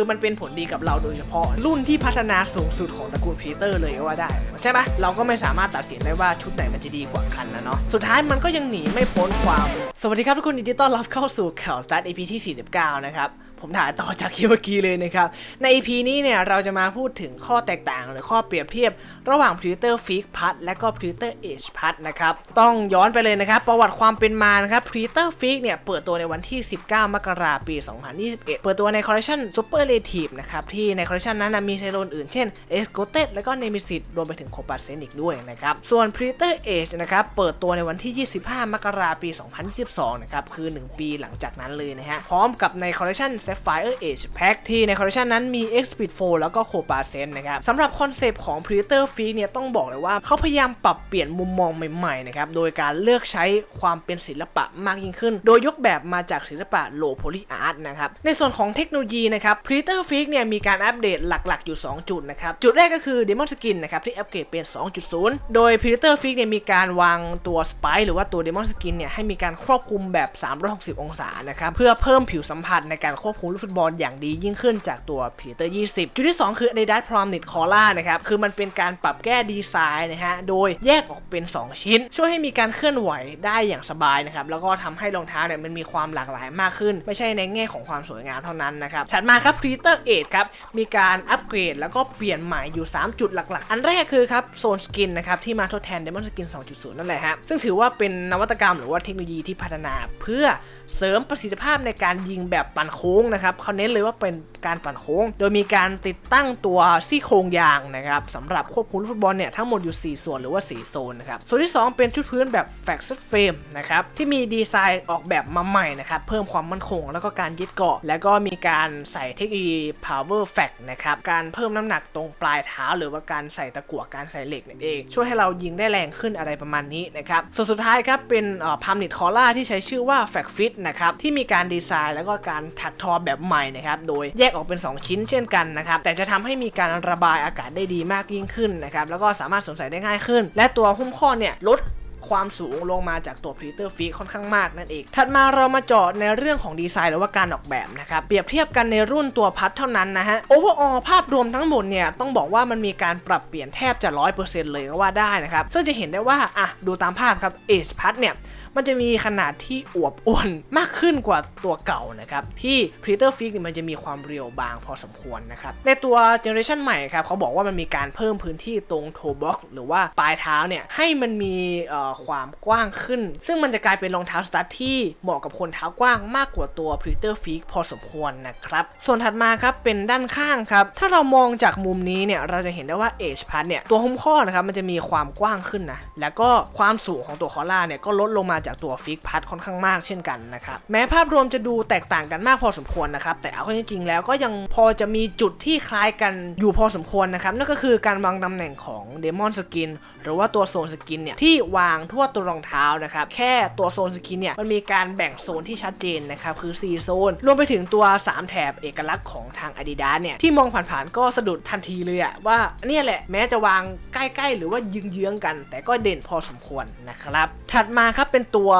คือมันเป็นผลดีกับเราโดยเฉพาะ รุ่นที่พัฒนาสูงสุดของตระกูลพีเตอร์เลยก็ว่าได้ ใช่ไหมเราก็ไม่สามารถตัดสินได้ว่าชุดไหนมันจะดีกว่ากันนะเนาะสุดท้ายมันก็ยังหนีไม่พ้นความ สวัสดีครับทุกคนยินดีต้อนรับเข้าสู่ข่าวสตาร์ท EP ที่ 49 นะครับ ผมถ่ายต่อจากคลิปเมื่อกี้เลยนะครับ ใน EP นี้เนี่ยเราจะมาพูดถึงข้อแตกต่างหรือข้อเปรียบเทียบ ระหว่าง p r e d a t o r f i g พัดและก็ p r e d a t o r Edge พัดนะครับ ต้องย้อนไปเลยนะครับ ประวัติความเป็นมานะครับ p r e d a t o r f i g เนี่ยเปิดตัวในวันที่ 19 มกราคมปี 2021 เปิดตัวในคอลเลคชัน Super r e t i v e นะครับ ที่ในคอลเลคชันนั้นมีไซโลนอื่นเช่น e s c o t e d และก็ Nemesis รวมไปถึง c o p a s e n อีกด้วยนะครับ ส่วน p r e d a t o r Edge นะครับเปิดตัวในวันที่ 25 มกราคมปี 2022 นะครับคือ 1 ปีหลังจากนั้นเลยนะฮะพร้อมกับในคอลเลคชัน Sapphire Edge Pack ที่ในคอลเลคชันนั้นมี X Speed 4แล้วก็ c o p a s e n นะครับสำหรับคอนเซปต์ของ Predator f e e เนี่ยต้องบอกเลยว่าเขาพยายามปรับเปลี่ยนมุมมองใหม่ๆนะครับโดยการเลือกใช้ความเป็นศิลปะมากยิ่งขึ้น โดยยกแบบมาจากศิลปะ Low Poly Art นะครับในส่วนของเทคโนโลยีนะครับ Predator f e e เนี่ยมีการอัปเดตหลักๆ อยู่ 2 จุดนะครับจุดแรกก็คือ Demon Skin นะครับที่อัปเกรดเป็น 2.0 โดย Predator f e e เนี่ยมีการวางตัว Spike หรือว่าตัว Demon Skin เนี่ยให้มีการควบคุมแบบ 360 องศานะครับเพื่อเพิ่มผิวสัมผัสในการควบคุมลูกฟุตบอลอย่างดียิ่งขึ้นจากตัว Predator 20 จุดที่ 2 คือ Adidas Prominent Collar นะครับ คือมันเป็นการปรับแก้ดีไซน์นะฮะ โดยแยกออกเป็น 2 ชิ้น ช่วยให้มีการเคลื่อนไหวได้อย่างสบายนะครับ แล้วก็ทำให้รองเท้าเนี่ยมันมีความหลากหลายมากขึ้น ไม่ใช่ในแง่ของความสวยงามเท่านั้นนะครับ ถัดมาครับ Predator 8ครับ มีการอัปเกรดแล้วก็เปลี่ยนใหม่อยู่ 3 จุดหลักๆ อันแรกคือครับโซนสกินนะครับที่มาทดแทน Demon Skin 2.0 นั่นแหละฮะ ซึ่งถือว่าเป็นนวัตกรรมหรือว่าเทคโนโลยีที่พัฒนาเพื่อเสริมประสิทธิภาพในการยิงแบบปันโค้งนะครับเขาเน้นเลยว่าเป็นการปั่นโค้ง โดยมีการติดตั้งตัวซี่โครงยางนะครับสำหรับควบคุมลูกฟุตบอลเนี่ยทั้งหมดอยู่ 4 ส่วนหรือว่า 4 โซนนะครับส่วนที่ 2 เป็นชุดพื้นแบบ f a x e d Frame นะครับที่มีดีไซน์ออกแบบมาใหม่นะครับเพิ่มความมั่นคงแล้วก็การยึดเกาะ แล้วก็มีการใส่เทคโนโลยี Power Fact นะครับการเพิ่มน้ำหนักตรงปลายเท้า หรือว่าการใส่ตะกั่วการใส่เหล็กนั่นเองช่วยให้เรายิงได้แรงขึ้นอะไรประมาณนี้นะครับส่วนสุดท้ายครับเป็นพามนิดคอล่าที่ใช้ชื่อว่า f a c Fit นะครับที่มีการดีไซน์แล้วก็การถักทอแบบใหม่นะครับ โดยแยกออกเป็น 2 ชิ้นเช่นกันนะครับ แต่จะทำให้มีการระบายอากาศได้ดีมากยิ่งขึ้นนะครับ แล้วก็สามารถสวมใส่ได้ง่ายขึ้น และตัวหุ้มข้อเนี่ยลดความสูงลงมาจากตัว Predator f e e ค่อนข้างมากนั่นเอง ถัดมาเรามาเจาะในเรื่องของดีไซน์หรือว่าการออกแบบนะครับ เปรียบเทียบกันในรุ่นตัวพัดเท่านั้นนะฮะ โอเวอร์ออภาพรวมทั้งหมดเนี่ย ต้องบอกว่ามันมีการปรับเปลี่ยนแทบจะ 100%เลยก็ว่าได้นะครับ ซึ่งจะเห็นได้ว่า อะ ดูตามภาพครับ Ace พัดเนี่ย มันจะมีขนาดที่อวบอ้วนมากขึ้นกว่าตัวเก่านะครับ ที่ Predator f i g เนี่มันจะมีความเรียวบางพอสมควรนะครับ ในตัวเจเนอเรชันใหม่ครับเขาบอกว่ามันมีการเพิ่มพื้นที่ตรงโทบ็อกหรือว่าปลายเท้าเนี่ยให้มันมีความกว้างขึ้น ซึ่งมันจะกลายเป็นรองเท้าสตาร์ทที่เหมาะกับคนเท้ากว้างมากกว่าตัว Predator f i g พอสมควรนะครับ ส่วนถัดมาครับเป็นด้านข้างครับ ถ้าเรามองจากมุมนี้เนี่ยเราจะเห็นได้ว่า Edge Pad เนี่ยตัวหุ้มข้อนะครับมันจะมีความกว้างขึ้นนะแล้วก็ความสูงของตัวคอล่าเนี่ยก็ลดลงมาจากตัวฟิกพัดค่อนข้างมากเช่นกันนะครับแม้ภาพรวมจะดูแตกต่างกันมากพอสมควรนะครับแต่เอาเข้าจริงๆแล้วก็ยังพอจะมีจุดที่คล้ายกันอยู่พอสมควรนะครับนั่นก็คือการวางตำแหน่งของเดมอนสกินหรือว่าตัวโซนสกินเนี่ยที่วางทั่วตัวรองเท้านะครับแค่ตัวโซนสกินเนี่ยมันมีการแบ่งโซนที่ชัดเจนนะครับคือ 4 โซน รวมไปถึงตัว 3 แถบเอกลักษณ์ของทาง Adidas เนี่ยที่มองผ่านๆก็สะดุดทันทีเลยอะว่าเนี่ยแหละแม้จะวางใกล้ๆ หรือว่าเยื้องๆกัน แต่ก็เด่นพอสมควรนะครับถัดมาครับเป็นตัว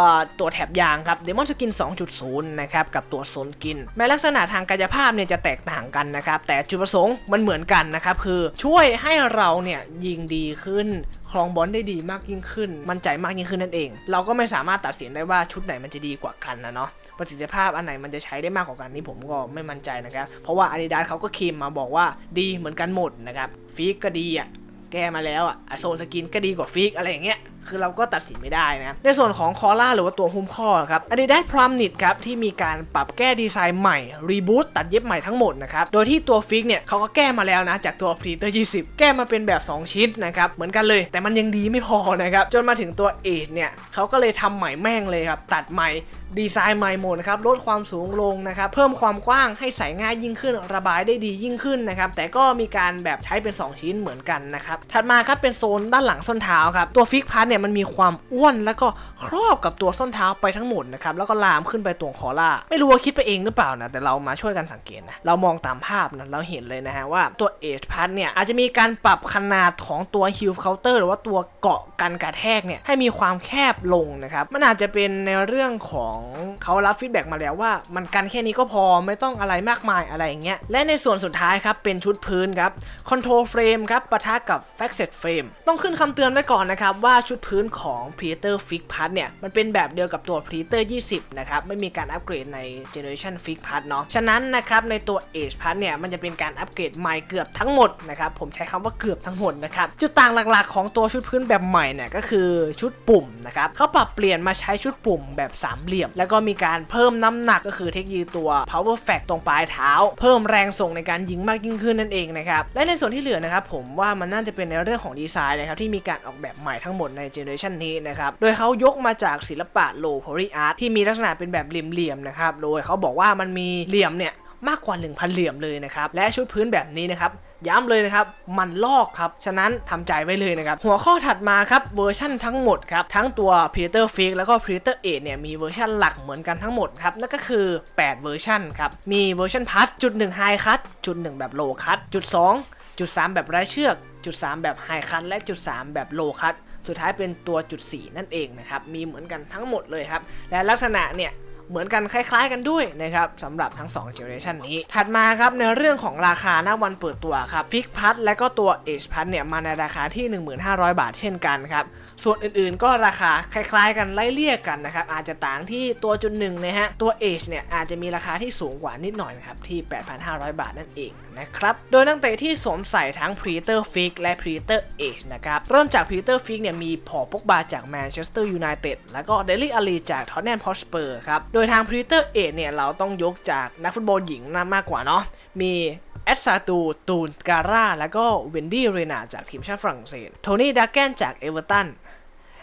ตัวแถบยางครับ Demon Skin 2.0 นะครับ กับตัวโซนสกิน แม้ลักษณะทางกายภาพเนี่ยจะแตกต่างกันนะครับ แต่จุดประสงค์มันเหมือนกันนะครับ คือช่วยให้เราเนี่ยยิงดีขึ้นครองบอลได้ดีมากยิ่งขึ้น มั่นใจมากยิ่งขึ้นนั่นเอง เราก็ไม่สามารถตัดสินได้ว่าชุดไหนมันจะดีกว่ากันนะเนาะประสิทธิภาพอันไหนมันจะใช้ได้มากกว่ากันนี่ผมก็ไม่มั่นใจนะครับ เพราะว่า Adidas เขาก็เคลมมาบอกว่าดีเหมือนกันหมดนะครับฟีกก็ดีอะแก้มาแล้วอะอะโซนสกินก็ดีกว่าฟิกอะไรอย่างเงี้ย คือเราก็ตัดสินไม่ได้นะ ในส่วนของคอล่าหรือว่าตัวหุ้มข้อครับอันนี้ได้พรามนิดครับที่มีการปรับแก้ดีไซน์ใหม่รีบูตตัดเย็บใหม่ทั้งหมดนะครับ โดยที่ตัวฟิกเนี่ยเขาก็แก้มาแล้วนะ จากตัวพรีเตอร์20 แก้มาเป็นแบบ 2 ชิ้นนะครับ เหมือนกันเลย แต่มันยังดีไม่พอนะครับ จนมาถึงตัวเอชเนี่ยเขาก็เลยทำใหม่แม่งเลยครับ ตัดใหม่ ดีไซน์ใหม่หมดนะครับลดความสูงลงนะครับเพิ่มความกว้างให้ใส่ง่ายยิ่งขึ้น ระบายได้ดียิ่งขึ้นนะครับแต่ก็มีการแบบใช้เป็น 2 ชิ้นเหมือนกันนะครับถัดมาครับเป็นโซนด้านหลังส้นเท้าครับตัวฟิกพัทเนี่ยมันมีความอ้วนแล้วก็ครอบกับตัวส้นเท้าไปทั้งหมดนะครับแล้วก็ลามขึ้นไปตรงคอล่าไม่รู้ว่าคิดไปเองหรือเปล่านะแต่เรามาช่วยกันสังเกตนะเรามองตามภาพนะเราเห็นเลยนะฮะว่าตัวเอชพัทเนี่ยอาจจะมีการปรับขนาดของตัวฮิลเคาน์เตอร์หรือว่าตัวเกาะกันกระแทกเนี่ยให้มีความแคบลงนะครับมันอาจจะเป็นในเรื่องของของเขารับฟีดแบ็กมาแล้วว่า มันกันแค่นี้ก็พอไม่ต้องอะไรมากมายอะไรอย่างเงี้ยและในส่วนสุดท้ายครับ เป็นชุดพื้นครับคอนโทรลเฟรมครับปะทะกับ f a c e t Frame ต้องขึ้นคำเตือนไว้ก่อนนะครับ ว่าชุดพื้นของ Predator Fix p a t เนี่ย มันเป็นแบบเดียวกับตัว Predator 20 นะครับ ไม่มีการอัปเกรดใน Generation Fix p a t เนาะฉะนั้นนะครับในตัว Age p a t เนี่ย มันจะเป็นการอัปเกรดใหม่เกือบทั้งหมดนะครับผมใช้คำว่าเกือบทั้งหมดนะครับจุดต่างหลักๆ ของตัวชุดพื้นแบบใหม่เนี่ยก็คือชุดปุ่มนะครับเขาปรับเปลี่ยนมาใช้ชุดปุ่มแบบสามเหลี่ยมแล้วก็มีการเพิ่มน้ำหนักก็คือเทคโนโลยีตัว power fact ตรงปลายเท้า เพิ่มแรงส่งในการยิงมากยิ่งขึ้นนั่นเองนะครับและในส่วนที่เหลือนะครับผมว่ามันน่าจะเป็นในเรื่องของดีไซน์นะครับที่มีการออกแบบใหม่ทั้งหมดในเจเนอเรชันนี้นะครับโดยเขายกมาจากศิลปะโลโพลีอาร์ตที่มีลักษณะเป็นแบบเหลี่ยมๆนะครับโดยเขาบอกว่ามันมีเหลี่ยมเนี่ยมากกว่า 1,000 เหลี่ยมเลยนะครับและชุดพื้นแบบนี้นะครับ ย้ำเลยนะครับ มันลอกครับ ฉะนั้นทำใจไว้เลยนะครับ หัวข้อถัดมาครับเวอร์ชันทั้งหมดครับ ทั้งตัว Predator Fix แล้วก็ Predator 8เนี่ยมีเวอร์ชันหลักเหมือนกันทั้งหมดครับ นั่นก็คือ 8 เวอร์ชันครับ มีเวอร์ชันพั s จุด1 High Cut จุด1แบบ Low Cut จุด2จุด3แบบไร้เชือก จุด3แบบ High Cut และจุด3แบบ Low Cut สุดท้ายเป็นตัวจุด4นั่นเองนะครับ มีเหมือนกันทั้งหมดเลยครับ และลักษณะเนี่ย เหมือนกันคล้าย ๆ กันด้วยนะครับสำหรับทั้ง2 generation นี้ ถัดมาครับในเรื่องของราคาหน้าวันเปิดตัวครับฟิกพัทและก็ตัว Age พัทเนี่ยมาในราคาที่ 1500 บาทเช่นกันครับส่วนอื่นๆ ก็ราคาคล้าย ๆ กันไล่เลี่ยกันนะครับอาจจะต่างที่ตัวจุดหนึ่งนะฮะตัว Age เนี่ยอาจจะมีราคาที่สูงกว่านิดหน่อยนะครับที่ 8,500 บาทนั่นเองนะครับ โดยนักเตะที่สวมใส่ทั้ง Predator Fix และ Predator Age นะครับ เริ่มจาก Predator Fix เนี่ยมีพอปกบาจากแมนเชสเตอร์ยูไนเต็ดแล้วก็เดลิอาลีจากทอตแนมพอสเปอร์ครับ โดยทาง Predator Age เนี่ยเราต้องยกจากนักฟุตบอลหญิงนะมากกว่าเนาะ มีแอดซาตู ตูนการ่า แล้วก็เวนดี้ เรนาจากทีมชาติฝรั่งเศส โทนี่ดักแกนจากเอเวอร์ตัน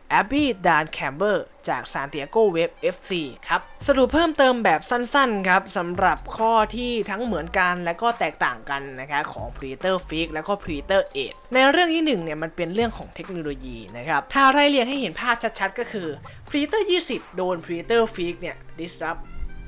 แอบบี้ดานแคมเบอร์จากซานติอาโกเวฟ FC ครับ สรุปเพิ่มเติมแบบสั้นๆครับสำหรับข้อที่ทั้งเหมือนกันและก็แตกต่างกันนะครับของ Predator Fix และก็ Predator 8 ในเรื่องที่หนึ่งเนี่ยมันเป็นเรื่องของเทคโนโลยีนะครับ ถ้าไล่เรียงให้เห็นภาพชัดๆ ก็คือ Predator 20 โดน Predator Fix เนี่ย disrupt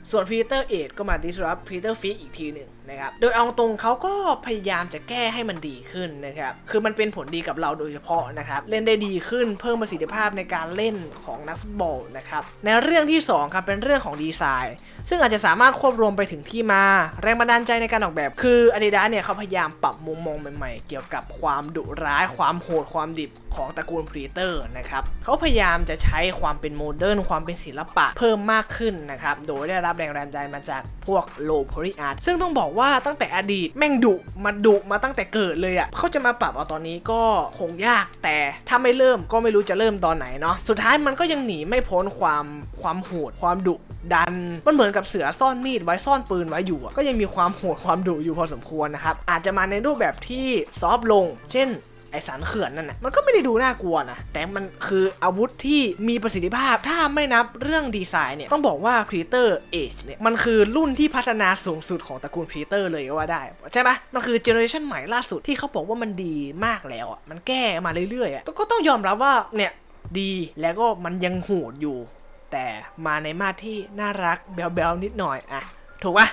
ส่วน Predator 8 ก็มา disrupt Predator Fix อีกทีหนึ่ง นะครับ โดยเอาตรงเขาก็พยายามจะแก้ให้มันดีขึ้นนะครับ คือมันเป็นผลดีกับเราโดยเฉพาะนะครับ เล่นได้ดีขึ้น เพิ่มประสิทธิภาพในการเล่นของนักฟุตบอลนะครับ ในเรื่องที่ 2 ครับ เป็นเรื่องของดีไซน์ ซึ่งอาจจะสามารถควบรวมไปถึงที่มา แรงบันดาลใจในการออกแบบ คือ Adidas เนี่ยเขาพยายามปรับมุมมองใหม่ๆ เกี่ยวกับความดุร้าย ความโหด ความดิบของตระกูล Predator นะครับ เขาพยายามจะใช้ความเป็นโมเดิร์น ความเป็นศิลปะเพิ่มมากขึ้นนะครับ โดยได้รับแรงบันดาลใจมาจากพวกโลโพลีอาร์ตซึ่งต้องบอกว่าว่าตั้งแต่อดีตแม่งดุมาดุมาตั้งแต่เกิดเลยอะ่ะเขาจะมาปรับเอาตอนนี้ก็คงยากแต่ถ้าไม่เริ่มก็ไม่รู้จะเริ่มตอนไหนเนาะสุดท้ายมันก็ยังหนีไม่พ้นความความโหดความดุดันมันเหมือนกับเสือซ่อนมีดไว้ซ่อนปืนไว้อยู่ก็ยังมีความโหดความดุอยู่พอสมควรนะครับอาจจะมาในรูปแบบที่ซอฟลง เช่น ไอสารเขื่อนนั่นนะมันก็ไม่ได้ดูน่ากลัวนะ แต่มันคืออาวุธที่มีประสิทธิภาพ ถ้าไม่นับเรื่องดีไซน์เนี่ย ต้องบอกว่า Predator Age เนี่ย มันคือรุ่นที่พัฒนาสูงสุดของตระกูล Predator เลยก็ว่าได้ ใช่ปะมันคือเจเนอเรชันใหม่ล่าสุดที่เขาบอกว่ามันดีมากแล้วอะ มันแก้มาเรื่อยๆอะก็ต้องยอมรับว่าเนี่ยดีแล้วก็มันยังโหดอยู่ แต่มาในมาที่น่ารักแบลๆนิดหน่อยอะถูกปะ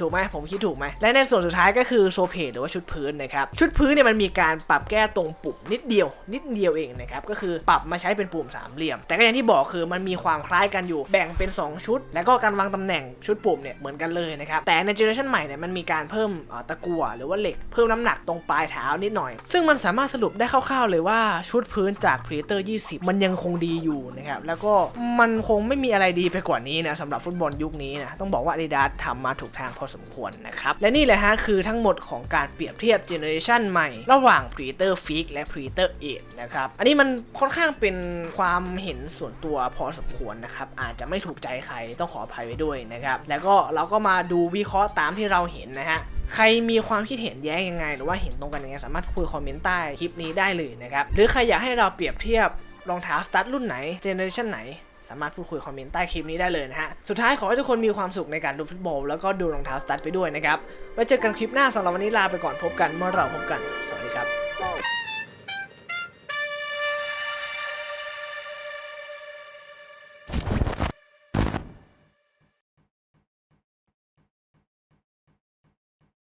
ถูกไหมผมคิดถูกไหมและในส่วนสุดท้ายก็คือโซเพดหรือว่าชุดพื้นนะครับชุดพื้นเนี่ยมันมีการปรับแก้ตรงปุ่มนิดเดียว นิดเดียวเองนะครับก็คือปรับมาใช้เป็นปุ่มสามเหลี่ยม แต่ก็อย่างที่บอกคือมันมีความคล้ายกันอยู่แบ่งเป็น 2 ชุด แล้วก็การวางตำแหน่งชุดปุ่มเนี่ยเหมือนกันเลยนะครับแต่ในเจเนอเรชันใหม่เนี่ยมันมีการเพิ่มตะกั่วหรือว่าเหล็กเพิ่มน้ำหนักตรงปลายเท้านิดหน่อย ซึ่งมันสามารถสรุปได้คร่าวๆเลยว่าชุดพื้นจาก Predator 20 มันยังคงดีอยู่นะครับแล้วก็มันคงไม่มีอะไรดีไปกว่านี้นะสำหรับฟุตบอลยุคนี้นะต้องบอกว่า Adidas ทำมาถูกทางพอสมควรนะครับ และนี่แหละฮะคือทั้งหมดของการเปรียบเทียบเจเนอเรชันใหม่ ระหว่าง Predator Fix และ Predator 8นะครับ อันนี้มันค่อนข้างเป็นความเห็นส่วนตัวพอสมควรนะครับ อาจจะไม่ถูกใจใครต้องขออภัยไว้ด้วยนะครับ แล้วก็เราก็มาดูวิเคราะห์ตามที่เราเห็นนะฮะใครมีความคิดเห็นแย้งยังไง หรือว่าเห็นตรงกันยังไงสามารถคุยคอมเมนต์ใต้คลิปนี้ได้เลยนะครับ หรือใครอยากให้เราเปรียบเทียบรองเท้าสตั๊ดรุ่นไหนเจเนอเรชันไหน สามารถพูดคุยคอมเมนต์ใต้คลิปนี้ได้เลยนะฮะ สุดท้ายขอให้ทุกคนมีความสุขในการดูฟุตบอล แล้วก็ดูรองเท้าสตั๊ดไปด้วยนะครับ ไว้เจอกันคลิปหน้าสำหรับวันนี้ลาไปก่อนพบกันเมื่อเราพบกัน สวัสดีครับ